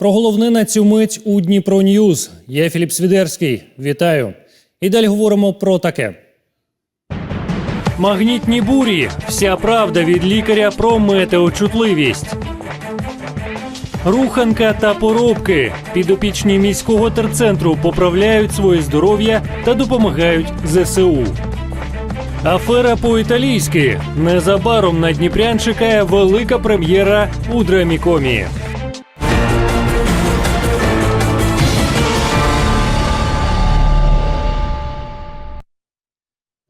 Про головне на цю мить у Дніпро Ньюз. Я Філіп Свідерський. Вітаю. І далі говоримо про таке. Магнітні бурі. Вся правда від лікаря про метеочутливість. Руханка та поробки. Підопічні міського терцентру поправляють своє здоров'я та допомагають ЗСУ. Афера по-італійськи. Незабаром на Дніпрян чекає велика прем'єра у драмікомі.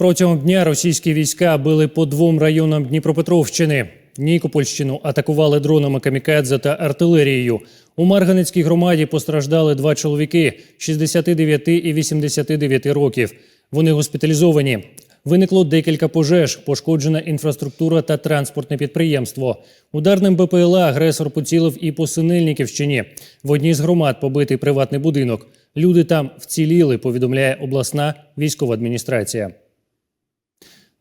Протягом дня російські війська били по двом районам Дніпропетровщини. Нікопольщину атакували дронами камікадзе та артилерією. У Марганецькій громаді постраждали два чоловіки 69 і 89 років. Вони госпіталізовані. Виникло декілька пожеж, пошкоджена інфраструктура та транспортне підприємство. Ударним БПЛА агресор поцілив і по Синельниківщині. В одній з громад побитий приватний будинок. Люди там вціліли, повідомляє обласна військова адміністрація.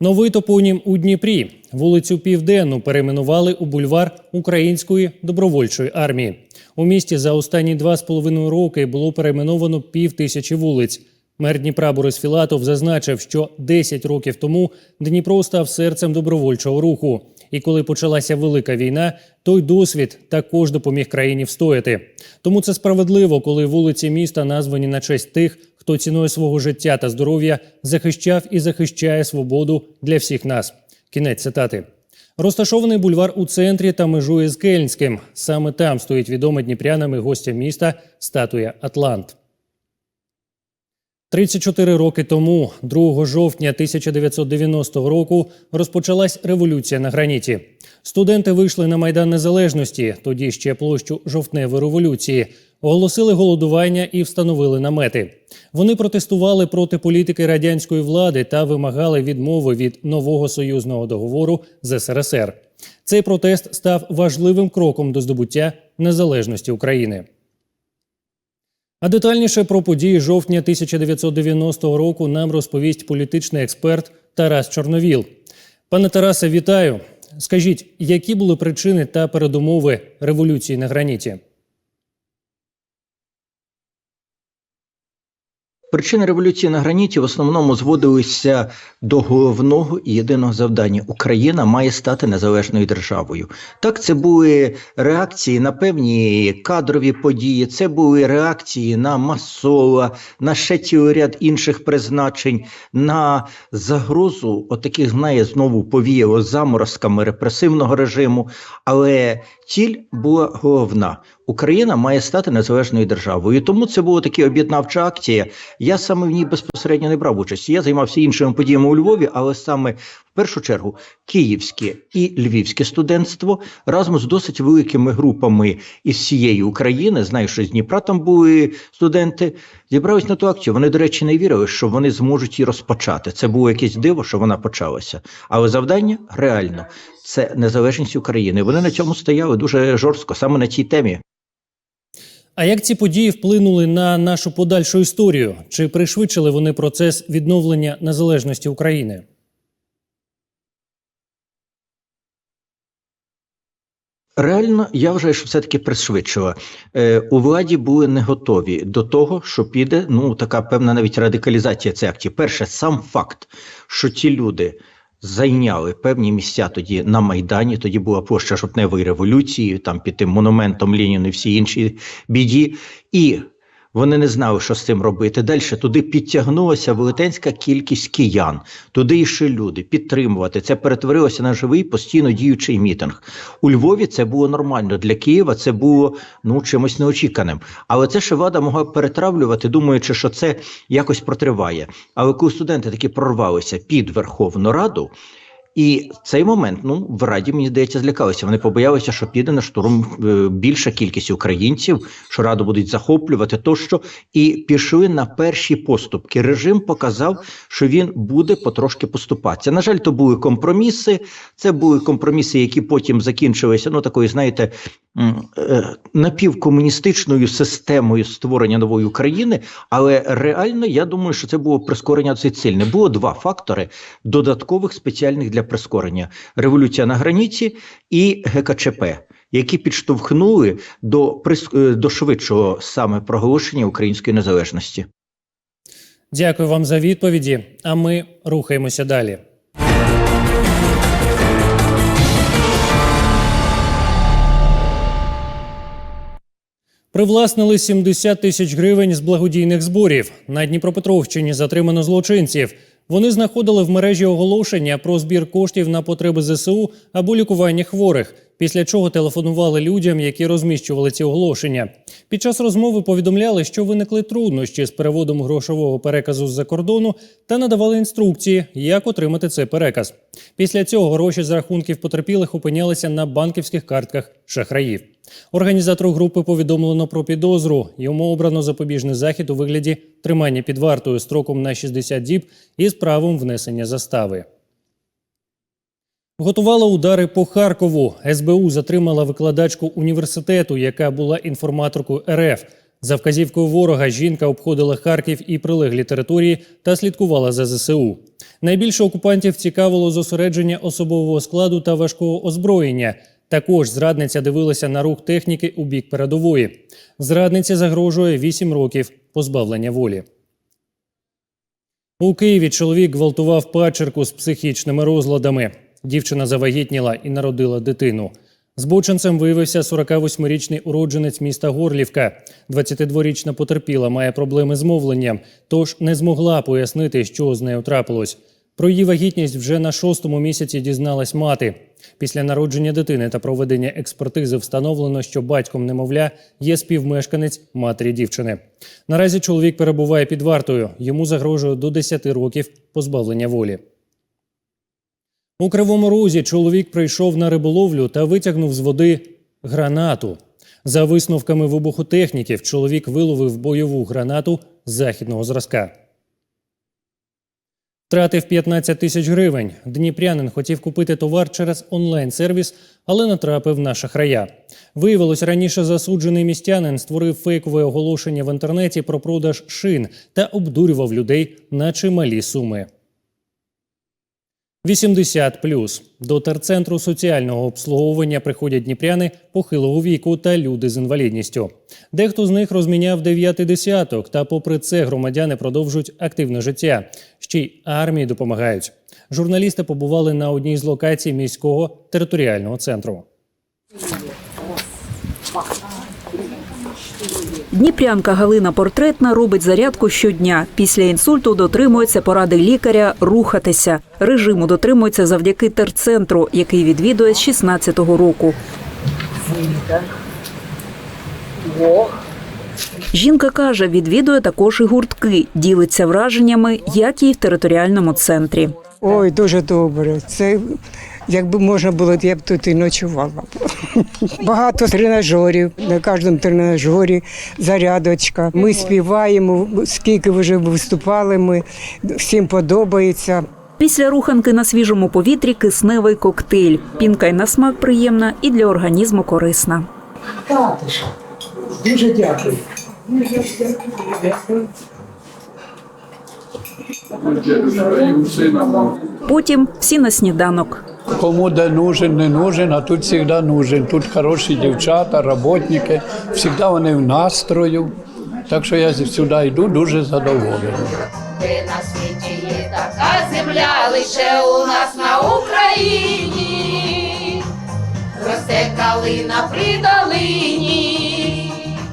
Новий топонім у Дніпрі. Вулицю Південну перейменували у бульвар Української добровольчої армії. У місті за останні два з половиною роки було перейменовано пів тисячі вулиць. Мер Дніпра Борис Філатов зазначив, що 10 років тому Дніпро став серцем добровольчого руху. І коли почалася велика війна, той досвід також допоміг країні встояти. Тому це справедливо, коли вулиці міста названі на честь тих, хто ціною свого життя та здоров'я захищав і захищає свободу для всіх нас. Кінець цитати. Розташований бульвар у центрі та межує з Кельнським. Саме там стоїть відома дніпрянами гостя міста статуя Атлант. 34 роки тому, 2 жовтня 1990 року, розпочалась революція на граніті. Студенти вийшли на майдан незалежності, тоді ще площу жовтневої революції, оголосили голодування і встановили намети. Вони протестували проти політики радянської влади та вимагали відмови від нового союзного договору з СРСР. Цей протест став важливим кроком до здобуття незалежності України. А детальніше про події жовтня 1990 року нам розповість політичний експерт Тарас Чорновіл. Пане Тарасе, вітаю. Скажіть, які були причини та передумови революції на граніті? Причини революції на граніті в основному зводилися до головного і єдиного завдання: Україна має стати незалежною державою. Так, це були реакції на певні кадрові події, це були реакції на Масола, на ще цілий ряд інших призначень, на загрозу, отаких знає знову повіяло заморозками репресивного режиму. Але ціль була головна. Україна має стати незалежною державою. Тому це була така об'єднавча акція. Я саме в ній безпосередньо не брав участь. Я займався іншими подіями у Львові, але саме в першу чергу київське і львівське студентство разом з досить великими групами із всієї України. Знаю, що з Дніпра там були студенти. Зібрались на ту акцію. Вони, до речі, не вірили, що вони зможуть її розпочати. Це було якесь диво, що вона почалася. Але завдання реально це незалежність України. Вони на цьому стояли дуже жорстко, саме на цій темі. А як ці події вплинули на нашу подальшу історію? Чи пришвидшили вони процес відновлення незалежності України? Реально, я вважаю, що все-таки пришвидшила. Е, у владі були не готові до того, що піде ну така певна навіть радикалізація цих актів. Перше, сам факт, що ті люди зайняли певні місця тоді на Майдані, тоді була площа жовтневої революції, там під тим монументом Леніну і всі інші біді. І вони не знали, що з цим робити. Далі туди підтягнулася велетенська кількість киян, туди йшли люди підтримувати. Це перетворилося на живий постійно діючий мітинг. У Львові це було нормально. Для Києва це було ну чимось неочіканим. Але це ще влада могла перетравлювати, думаючи, що це якось протриває. Але коли студенти таки прорвалися під Верховну Раду. І в цей момент, ну в раді мені здається, злякалися. Вони побоялися, що піде на штурм е, більша кількість українців, що раду будуть захоплювати, тощо і пішли на перші поступки. Режим показав, що він буде потрошки поступатися. На жаль, то були компроміси. Це були компроміси, які потім закінчилися. Ну такою, знаєте, напівкомуністичною системою створення нової України. Але реально я думаю, що це було прискорення сильне. Було два фактори додаткових спеціальних для прискорення: революція на граніці і ГКЧП. які підштовхнули до, е, до швидшого саме проголошення української незалежності. Дякую вам за відповіді. А ми рухаємося далі. Привласнили 70 тисяч гривень з благодійних зборів. На Дніпропетровщині затримано злочинців. Вони знаходили в мережі оголошення про збір коштів на потреби ЗСУ або лікування хворих, після чого телефонували людям, які розміщували ці оголошення. Під час розмови повідомляли, що виникли труднощі з переводом грошового переказу з-за кордону та надавали інструкції, як отримати цей переказ. Після цього гроші з рахунків потерпілих опинялися на банківських картках шахраїв. Організатору групи повідомлено про підозру. Йому обрано запобіжний захід у вигляді тримання під вартою строком на 60 діб із правом внесення застави. Готувала удари по Харкову. СБУ затримала викладачку університету, яка була інформаторкою РФ. За вказівкою ворога жінка обходила Харків і прилеглі території та слідкувала за ЗСУ. Найбільше окупантів цікавило зосередження особового складу та важкого озброєння. Також зрадниця дивилася на рух техніки у бік передової. Зрадниці загрожує 8 років позбавлення волі. У Києві чоловік гвалтував падчерку з психічними розладами. Дівчина завагітніла і народила дитину. Збочинцем виявився 48-річний уродженець міста Горлівка. 22-річна потерпіла має проблеми з мовленням, тож не змогла пояснити, що з нею трапилось. Про її вагітність вже на шостому місяці дізналась мати. Після народження дитини та проведення експертизи встановлено, що батьком немовля є співмешканець матері дівчини. Наразі чоловік перебуває під вартою. Йому загрожує до 10 років позбавлення волі. У Кривому Розі чоловік прийшов на риболовлю та витягнув з води гранату. За висновками вибухотехніків, чоловік виловив бойову гранату західного зразка. Втратив 15 тисяч гривень. Дніпрянин хотів купити товар через онлайн-сервіс, але натрапив на шахрая. Виявилось, раніше засуджений містянин створив фейкове оголошення в інтернеті про продаж шин та обдурював людей на чималі суми. 80+. До терцентру соціального обслуговування приходять дніпряни похилого віку та люди з інвалідністю. Дехто з них розміняв дев'ятий десяток, та попри це громадяни продовжують активне життя. Ще й армії допомагають. Журналісти побували на одній з локацій міського територіального центру. Дніпрянка Галина Портретна робить зарядку щодня. Після інсульту дотримується поради лікаря рухатися. Режиму дотримується завдяки терцентру, який відвідує з 16-го року. Жінка каже, відвідує також і гуртки, ділиться враженнями, як і в територіальному центрі. Ой, дуже добре. Це якби можна було, я б тут і ночувала. Багато тренажерів, на кожному тренажері зарядочка. Ми співаємо, скільки вже виступали ми, всім подобається. Після руханки на свіжому повітрі кисневий коктейль. Пінка й на смак приємна і для організму корисна. Татуша, дуже дякую. Потім всі на сніданок. Кому де нужен, не нужен, а тут завжди нужен. Тут хороші дівчата, роботники, завжди вони в настрою. Так що я сюди йду дуже задоволений. Де на світі є така земля, лише у нас на Україні. Росте калина при долині.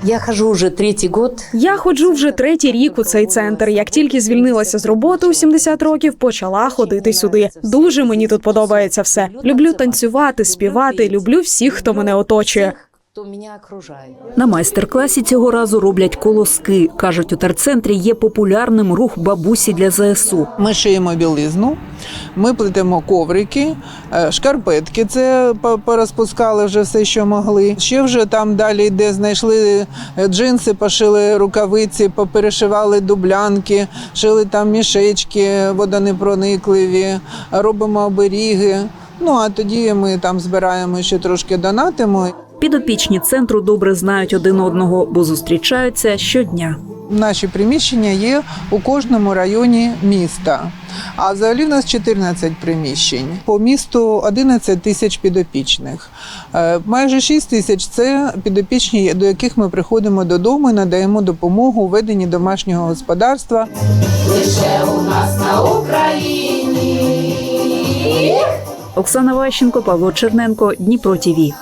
Я хожу вже третій год. Я ходжу вже третій рік у цей центр. Як тільки звільнилася з роботи у 70 років, почала ходити сюди. Дуже мені тут подобається все. Люблю танцювати, співати. Люблю всіх, хто мене оточує. Кто меня окружает. На майстер-класі цього разу роблять колоски. кажуть, у терцентрі є популярним рух бабусі для ЗСУ. Ми шиємо білизну, ми плетемо коврики, е, шкарпетки. Це порозпускали вже все, що могли. Ще вже там далі, де знайшли е, джинси, пошили рукавиці, поперешивали дублянки, шили там мішечки водонепроникливі, робимо оберіги. Ну а тоді ми там збираємо ще трошки донатимо. Підопічні центру добре знають один одного, бо зустрічаються щодня. Наші приміщення є у кожному районі міста. А взагалі в нас 14 приміщень. По місту 11 тисяч підопічних. Е, Майже 6 тисяч це підопічні, до яких ми приходимо додому і надаємо допомогу у веденні домашнього господарства. Лише у нас на Україні. Оксана Ващенко, Павло Черненко, Дніпро ТІВІ.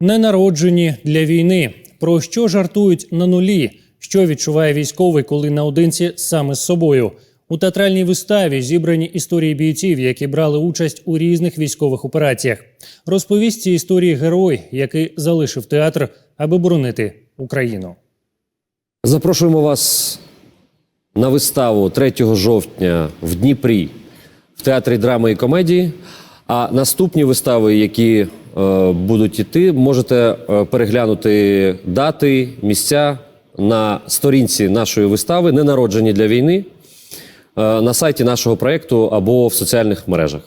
Ненароджені для війни. Про що жартують на нулі? Що відчуває військовий, коли наодинці саме з собою? У театральній виставі зібрані історії бійців, які брали участь у різних військових операціях. Розповість ці історії герой, який залишив театр, аби боронити Україну. Запрошуємо вас на виставу 3 жовтня в Дніпрі в театрі драми і комедії. А наступні вистави, які будуть іти, можете е, переглянути дати, місця на сторінці нашої вистави Ненароджені для війни е, на сайті нашого проєкту або в соціальних мережах.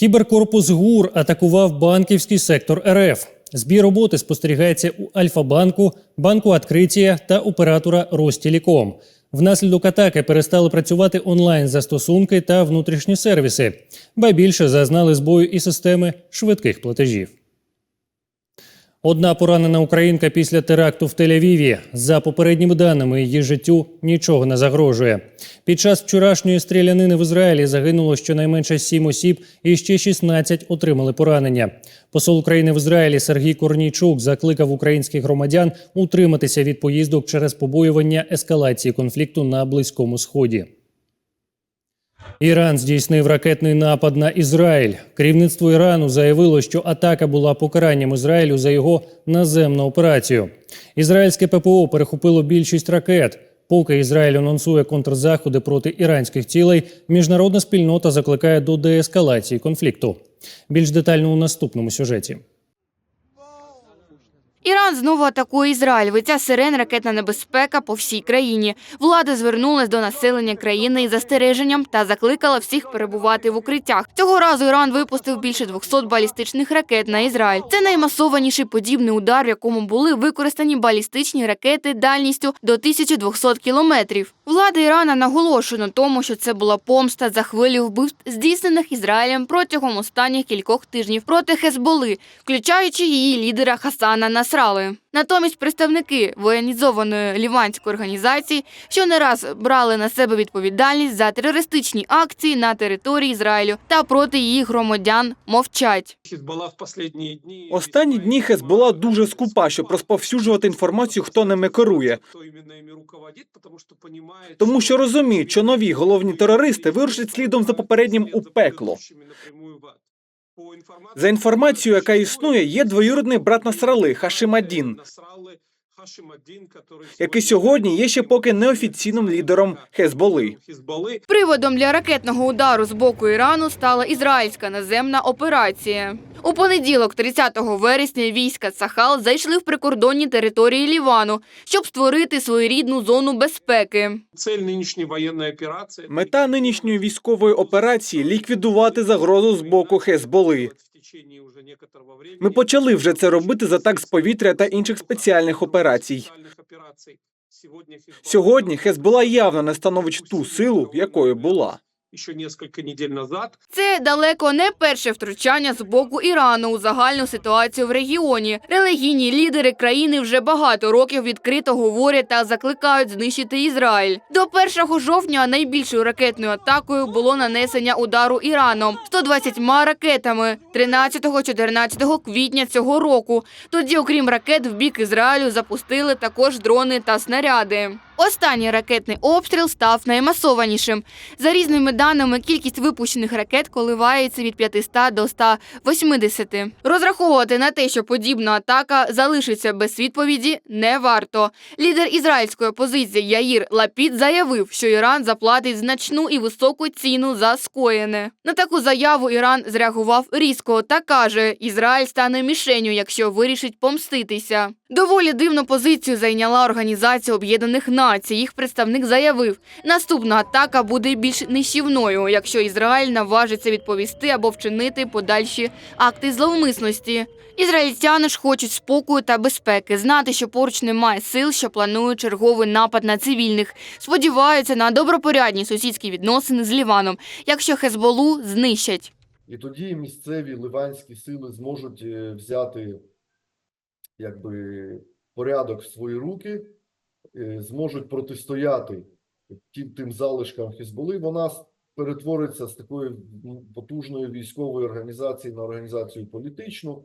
Кіберкорпус ГУР атакував банківський сектор РФ. Збій роботи спостерігається у Альфа-банку, банку Откритія та оператора Ростіліком. Внаслідок атаки перестали працювати онлайн застосунки та внутрішні сервіси, ба більше зазнали збою і системи швидких платежів. Одна поранена українка після теракту в Тель-Авіві. За попередніми даними, її життю нічого не загрожує. Під час вчорашньої стрілянини в Ізраїлі загинуло щонайменше 7 осіб і ще 16 отримали поранення. Посол України в Ізраїлі Сергій Корнійчук закликав українських громадян утриматися від поїздок через побоювання ескалації конфлікту на Близькому Сході. Іран здійснив ракетний напад на Ізраїль. Керівництво Ірану заявило, що атака була покаранням Ізраїлю за його наземну операцію. Ізраїльське ППО перехопило більшість ракет. Поки Ізраїль анонсує контрзаходи проти іранських цілей, міжнародна спільнота закликає до деескалації конфлікту. Більш детально у наступному сюжеті. Іран знову атакує Ізраїль. Виця сирен ракетна небезпека по всій країні. Влада звернулась до населення країни із застереженням та закликала всіх перебувати в укриттях. Цього разу Іран випустив більше 200 балістичних ракет на Ізраїль. Це наймасованіший подібний удар, в якому були використані балістичні ракети дальністю до 1200 кілометрів. Влада Ірана наголошує на тому, що це була помста за хвилю вбивств, здійснених Ізраїлем протягом останніх кількох тижнів проти Хезболи, включаючи її лідера Хасана Насрали. Натомість представники воєнізованої ліванської організації, що не раз брали на себе відповідальність за терористичні акції на території Ізраїлю та проти її громадян, мовчать. Останні дні Хезбола дуже скупа, щоб розповсюджувати інформацію, хто ними керує. Тому що розуміють, що нові головні терористи вирушать слідом за попереднім у пекло. За інформацією, яка існує, є двоюродний брат Насрали Хашимадін, який сьогодні є ще поки неофіційним лідером Хезболи. Приводом для ракетного удару з боку Ірану стала ізраїльська наземна операція. У понеділок, 30 вересня, війська Цахал зайшли в прикордонні території Лівану, щоб створити своєрідну зону безпеки. Цель нинішньої воєнної операції Мета нинішньої військової операції ліквідувати загрозу з боку Хезболи. Ми почали вже це робити за так з повітря та інших спеціальних операцій. Сьогодні Хезбола явно не становить ту силу, якою була. Ще кілька неділь назад. Це далеко не перше втручання з боку Ірану у загальну ситуацію в регіоні. Релігійні лідери країни вже багато років відкрито говорять та закликають знищити Ізраїль. До 1 жовтня найбільшою ракетною атакою було нанесення удару Іраном 120 ракетами 13-14 квітня цього року. Тоді, окрім ракет, в бік Ізраїлю запустили також дрони та снаряди. Останній ракетний обстріл став наймасованішим. За різними даними, кількість випущених ракет коливається від 500 до 180. Розраховувати на те, що подібна атака залишиться без відповіді, не варто. Лідер ізраїльської опозиції Яїр Лапід заявив, що Іран заплатить значну і високу ціну за скоєне. На таку заяву Іран зреагував різко та каже, Ізраїль стане мішенью, якщо вирішить помститися. Доволі дивну позицію зайняла Організація Об'єднаних Націй. Їх представник заявив, наступна атака буде більш нищівною, якщо Ізраїль наважиться відповісти або вчинити подальші акти зловмисності. Ізраїльтяни ж хочуть спокою та безпеки, знати, що поруч немає сил, що планують черговий напад на цивільних. Сподіваються на добропорядні сусідські відносини з Ліваном, якщо Хезболу знищать. І тоді місцеві ливанські сили зможуть е, взяти якби, порядок в свої руки, е, зможуть протистояти тим, тим залишкам Хізболи. Вона перетвориться з такої потужної військової організації на організацію політичну.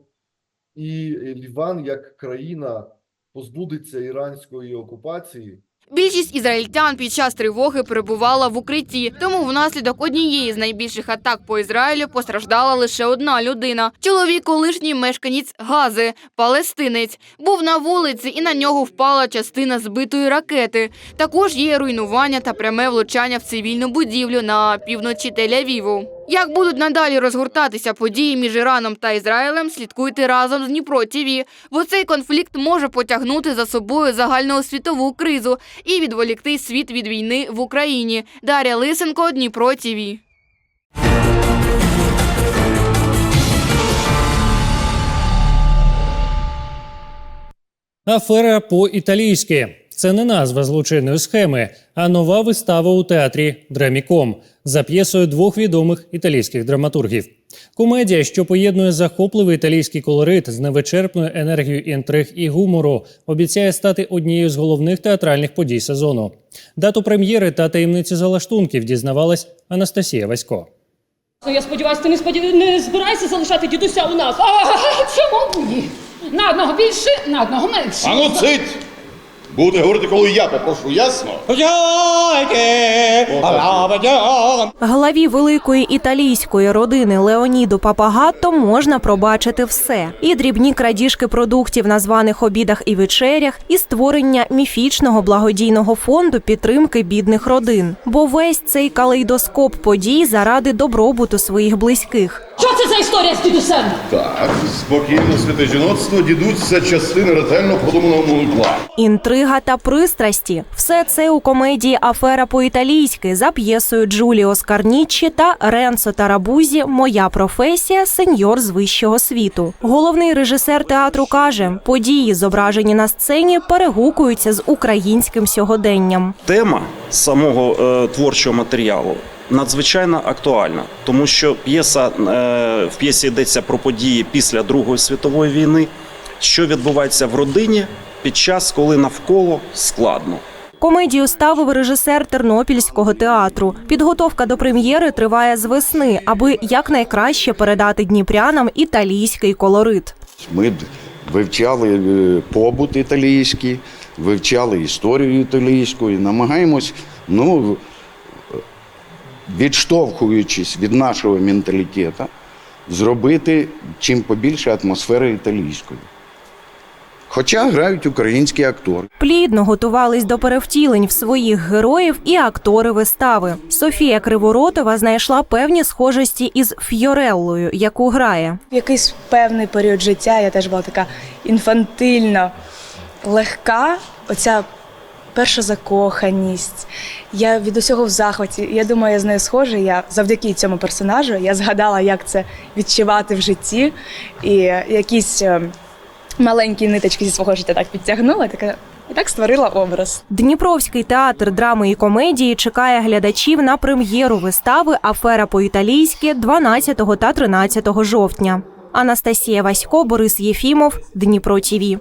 І Ліван як країна позбудеться іранської окупації. Більшість ізраїльтян під час тривоги перебувала в укритті, тому внаслідок однієї з найбільших атак по Ізраїлю постраждала лише одна людина. Чоловік, колишній мешканець Гази, палестинець, був на вулиці і на нього впала частина збитої ракети. Також є руйнування та пряме влучання в цивільну будівлю на півночі Тель-Авіву. Як будуть надалі розгортатися події між Іраном та Ізраїлем, слідкуйте разом з Дніпро ТІВІ, бо цей конфлікт може потягнути за собою загальноосвітову кризу і відволікти світ від війни в Україні. Дар'я Лисенко, Дніпро ТІВІ. Афера по-італійськи. Це не назва злочинної схеми, а нова вистава у театрі Драміком за п'єсою двох відомих італійських драматургів. Комедія, що поєднує захопливий італійський колорит з невичерпною енергією інтриг і гумору, обіцяє стати однією з головних театральних подій сезону. Дату прем'єри та таємниці залаштунків дізнавалась Анастасія Васько. Ну, я сподіваюся, ти не, сподів... не збираєшся залишати дідуся у нас. А, чому ні? На одного більше, на одного менше. Ану цить! Буде говорити, коли я попрошу, ясно? Главі великої італійської родини Леоніду Папагатто можна пробачити все: і дрібні крадіжки продуктів на званих обідах і вечерях, і створення міфічного благодійного фонду підтримки бідних родин. Бо весь цей калейдоскоп подій заради добробуту своїх близьких. Що це за історія з дідусем? Так, спокійно, святе жіноцтво, дідусь це частина ретельно продуманого мугла. Інтрига та пристрасті все це у комедії Афера по-італійськи за п'єсою Джуліо Скарніччі та Ренцо Тарабузі Моя професія сеньор з вищого світу. Головний режисер театру каже, події, зображені на сцені, перегукуються з українським сьогоденням. Тема самого е, творчого матеріалу надзвичайно актуальна, тому що п'єса е, в п'єсі йдеться про події після Другої світової війни, що відбувається в родині під час, коли навколо складно. Комедію ставив режисер Тернопільського театру. Підготовка до прем'єри триває з весни, аби якнайкраще передати дніпрянам італійський колорит. Ми вивчали е, побут італійський, вивчали історію італійську і намагаємось, ну, е, відштовхуючись від нашого менталітету, зробити чим побільше атмосфери італійської. Хоча грають українські актори. Плідно готувались до перевтілень в своїх героїв і актори вистави. Софія Криворотова знайшла певні схожості із Фьореллою, яку грає. В якийсь певний період життя я теж була така інфантильна, легка. Оця перша закоханість. Я від усього в захваті. Я думаю, я з нею схожа. Я завдяки цьому персонажу я згадала, як це відчувати в житті, і якісь е, маленькі ниточки зі свого життя так підтягнула. Така і так створила образ. Дніпровський театр драми і комедії чекає глядачів на прем'єру вистави Афера по-італійськи 12 та 13 жовтня. Анастасія Васько, Борис Єфімов, Дніпро ТІВІ.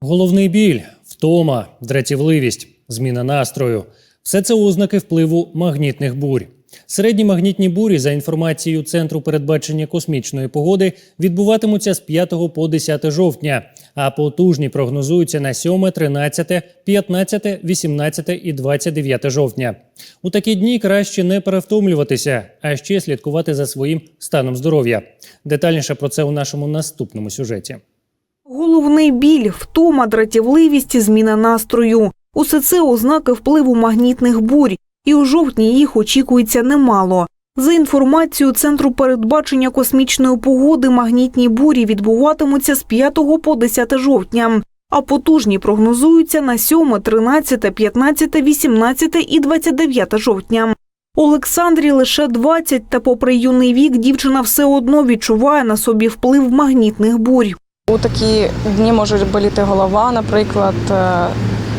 Головний біль, втома, дратівливість, зміна настрою все це ознаки впливу магнітних бурь. Середні магнітні бурі, за інформацією Центру передбачення космічної погоди, відбуватимуться з 5 по 10 жовтня, а потужні прогнозуються на 7, 13, 15, 18 і 29 жовтня. У такі дні краще не перевтомлюватися, а ще слідкувати за своїм станом здоров'я. Детальніше про це у нашому наступному сюжеті. Головний біль, втома, дратівливість, зміна настрою. Усе це ознаки впливу магнітних бурь, і у жовтні їх очікується немало. За інформацією Центру передбачення космічної погоди, магнітні бурі відбуватимуться з 5 по 10 жовтня, а потужні прогнозуються на 7, 13, 15, 18 і 29 жовтня. Олександрі лише 20, та попри юний вік дівчина все одно відчуває на собі вплив магнітних бурь. У такі дні може боліти голова, наприклад, е,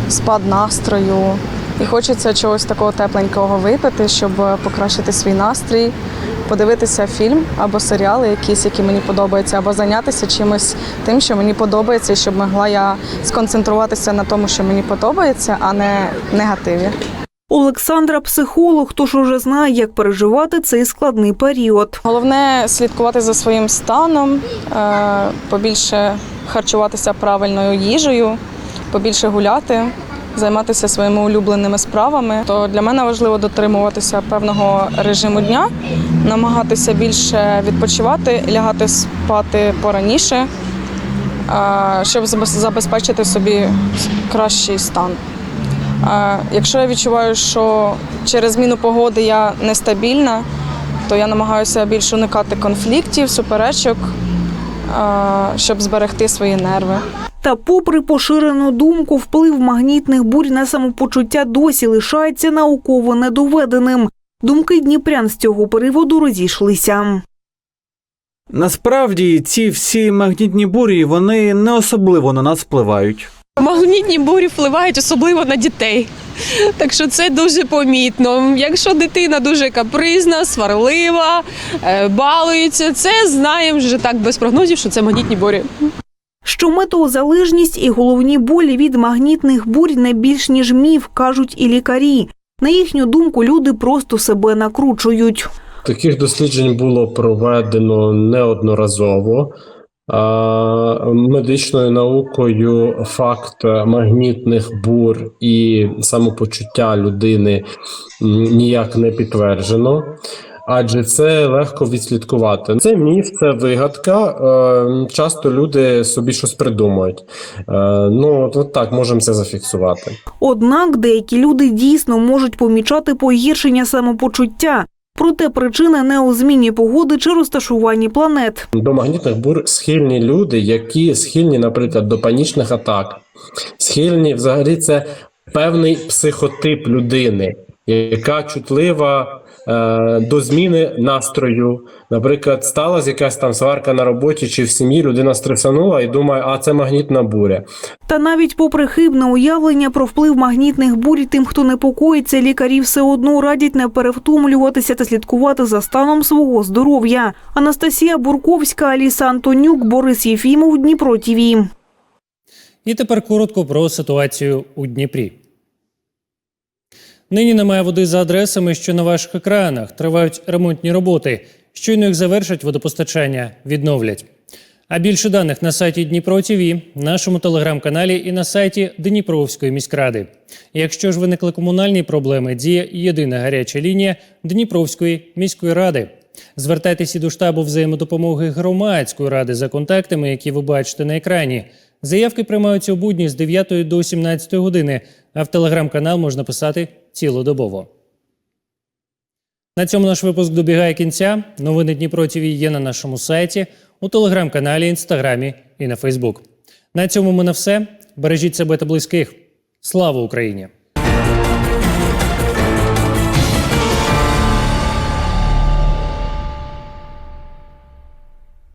спад настрою. І хочеться чогось такого тепленького випити, щоб покращити свій настрій, подивитися фільм або серіали якісь, які мені подобаються, або зайнятися чимось тим, що мені подобається, і щоб могла я сконцентруватися на тому, що мені подобається, а не негативі. Олександра психолог, тож уже знає, як переживати цей складний період. Головне слідкувати за своїм станом, е, побільше харчуватися правильною їжею, побільше гуляти, займатися своїми улюбленими справами. То для мене важливо дотримуватися певного режиму дня, намагатися більше відпочивати, лягати спати пораніше, е, щоб забезпечити собі кращий стан. Якщо я відчуваю, що через зміну погоди я нестабільна, то я намагаюся більше уникати конфліктів, суперечок, щоб зберегти свої нерви. Та, попри поширену думку, вплив магнітних бурь на самопочуття досі лишається науково недоведеним. Думки дніпрян з цього приводу розійшлися. Насправді ці всі магнітні бурі вони не особливо на нас впливають. Магнітні бурі впливають особливо на дітей. Так що це дуже помітно. Якщо дитина дуже капризна, сварлива, е, балується, це знаємо вже так без прогнозів, що це магнітні бурі. Що метеозалежність і головні болі від магнітних бурь не більш ніж міф, кажуть і лікарі. На їхню думку, люди просто себе накручують. Таких досліджень було проведено неодноразово. Медичною наукою факт магнітних бур і самопочуття людини ніяк не підтверджено. Адже це легко відслідкувати. Це міф, це вигадка. Е, Часто люди собі щось придумують. Е, Ну, от, от так можемо це зафіксувати. Однак деякі люди дійсно можуть помічати погіршення самопочуття. Проте причина не у зміні погоди чи розташуванні планет. До магнітних бур схильні люди, які схильні, наприклад, до панічних атак, схильні взагалі це певний психотип людини, яка чутлива е, до зміни настрою. Наприклад, сталася якась там сварка на роботі чи в сім'ї, людина стресанула і думає, а це магнітна буря. Та навіть попри хибне уявлення про вплив магнітних бурь тим, хто непокоїться, лікарі все одно радять не перевтомлюватися та слідкувати за станом свого здоров'я. Анастасія Бурковська, Аліса Антонюк, Борис Єфімов, Дніпро ТІВІ. І тепер коротко про ситуацію у Дніпрі. Нині немає води за адресами, що на ваших екранах. Тривають ремонтні роботи. Щойно їх завершать водопостачання, відновлять. А більше даних на сайті Дніпро ТВ, нашому телеграм-каналі і на сайті Дніпровської міськради. Якщо ж виникли комунальні проблеми, діє єдина гаряча лінія Дніпровської міської ради. Звертайтеся до штабу взаємодопомоги громадської ради за контактами, які ви бачите на екрані. Заявки приймаються у будні з 9 до 17 години, а в телеграм-канал можна писати цілодобово. На цьому наш випуск добігає кінця. Новини Дніпро є на нашому сайті, у телеграм-каналі, інстаграмі і на Фейсбук. На цьому ми на все. Бережіть себе та близьких. Слава Україні!